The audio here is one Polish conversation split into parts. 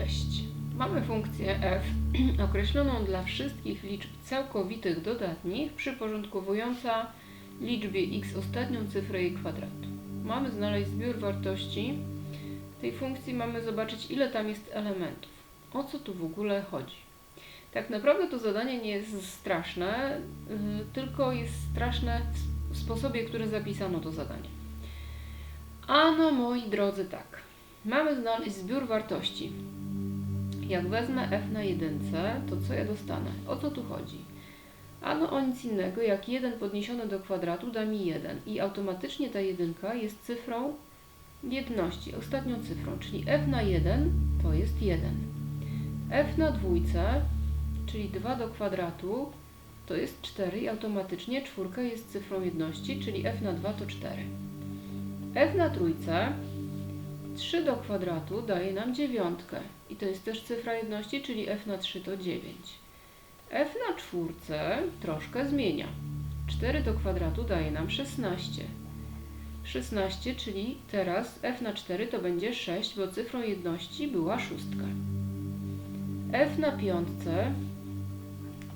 Cześć. Mamy funkcję f określoną dla wszystkich liczb całkowitych dodatnich, przyporządkowująca liczbie x ostatnią cyfrę jej kwadratu. Mamy znaleźć zbiór wartości. Tej funkcji mamy zobaczyć, ile tam jest elementów. O co tu w ogóle chodzi? Tak naprawdę to zadanie nie jest straszne, yy, tylko jest straszne w sposobie, który zapisano to zadanie. Ano, moi drodzy, tak. Mamy znaleźć zbiór wartości. Jak wezmę f na jedynce, to co ja dostanę? O co tu chodzi? Ano o nic innego, jak 1 podniesione do kwadratu da mi 1 i automatycznie ta jedynka jest cyfrą jedności, ostatnią cyfrą, czyli f na 1 to jest 1. f na dwójce, czyli 2 do kwadratu, to jest 4 i automatycznie czwórka jest cyfrą jedności, czyli f na 2 to 4. f na trójce 3 do kwadratu daje nam dziewiątkę i to jest też cyfra jedności, czyli f na 3 to 9. f na czwórce troszkę zmienia. 4 do kwadratu daje nam 16. 16, czyli teraz f na 4 to będzie 6, bo cyfrą jedności była szóstka. f na piątce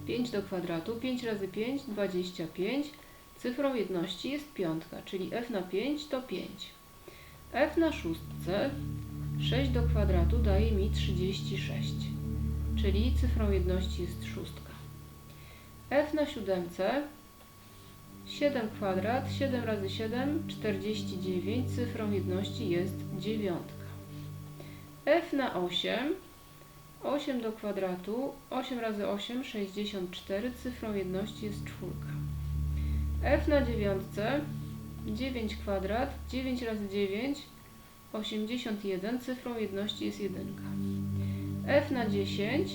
5 do kwadratu, 5 razy 5, 25. Cyfrą jedności jest piątka, czyli f na 5 to 5. f na szóstce 6 do kwadratu daje mi 36, czyli cyfrą jedności jest szóstka. f na siódemce 7 kwadrat, 7 razy 7, 49, cyfrą jedności jest dziewiątka. f na 8 8 do kwadratu, 8 razy 8, 64, cyfrą jedności jest czwórka. f na dziewiątce 9 kwadrat, 9 razy 9, 81, cyfrą jedności jest jedynka. f na 10,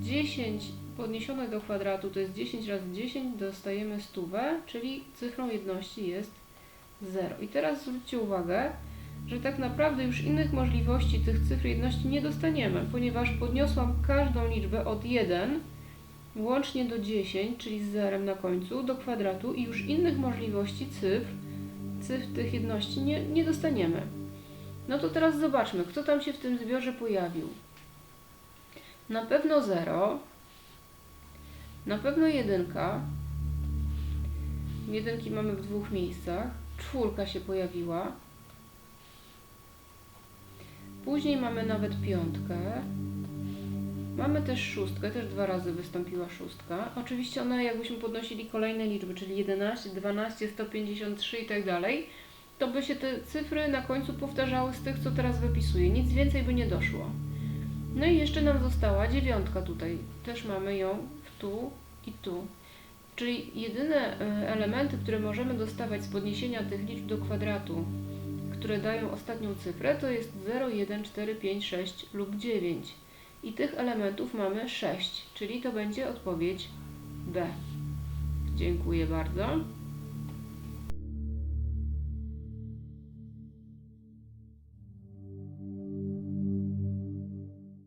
10 podniesione do kwadratu to jest 10 razy 10, dostajemy stówę, czyli cyfrą jedności jest 0. I teraz zwróćcie uwagę, że tak naprawdę już innych możliwości tych cyfr jedności nie dostaniemy, ponieważ podniosłam każdą liczbę od 1 łącznie do 10, czyli z zerem na końcu, do kwadratu i już innych możliwości cyfr, cyfr tych jedności nie, nie dostaniemy. No to teraz zobaczmy, kto tam się w tym zbiorze pojawił. Na pewno 0, na pewno jedynka. Jedynki mamy w dwóch miejscach. Czwórka się pojawiła. Później mamy nawet piątkę. Mamy też szóstkę, też dwa razy wystąpiła szóstka. Oczywiście one jakbyśmy podnosili kolejne liczby, czyli 11, 12, 153 i tak dalej, to by się te cyfry na końcu powtarzały z tych, co teraz wypisuję. Nic więcej by nie doszło. No i jeszcze nam została dziewiątka tutaj. Też mamy ją w tu i tu. Czyli jedyne e, elementy, które możemy dostawać z podniesienia tych liczb do kwadratu, które dają ostatnią cyfrę, to jest 0, 1, 4, 5, 6 lub 9. I tych elementów mamy 6, czyli to będzie odpowiedź B. Dziękuję bardzo.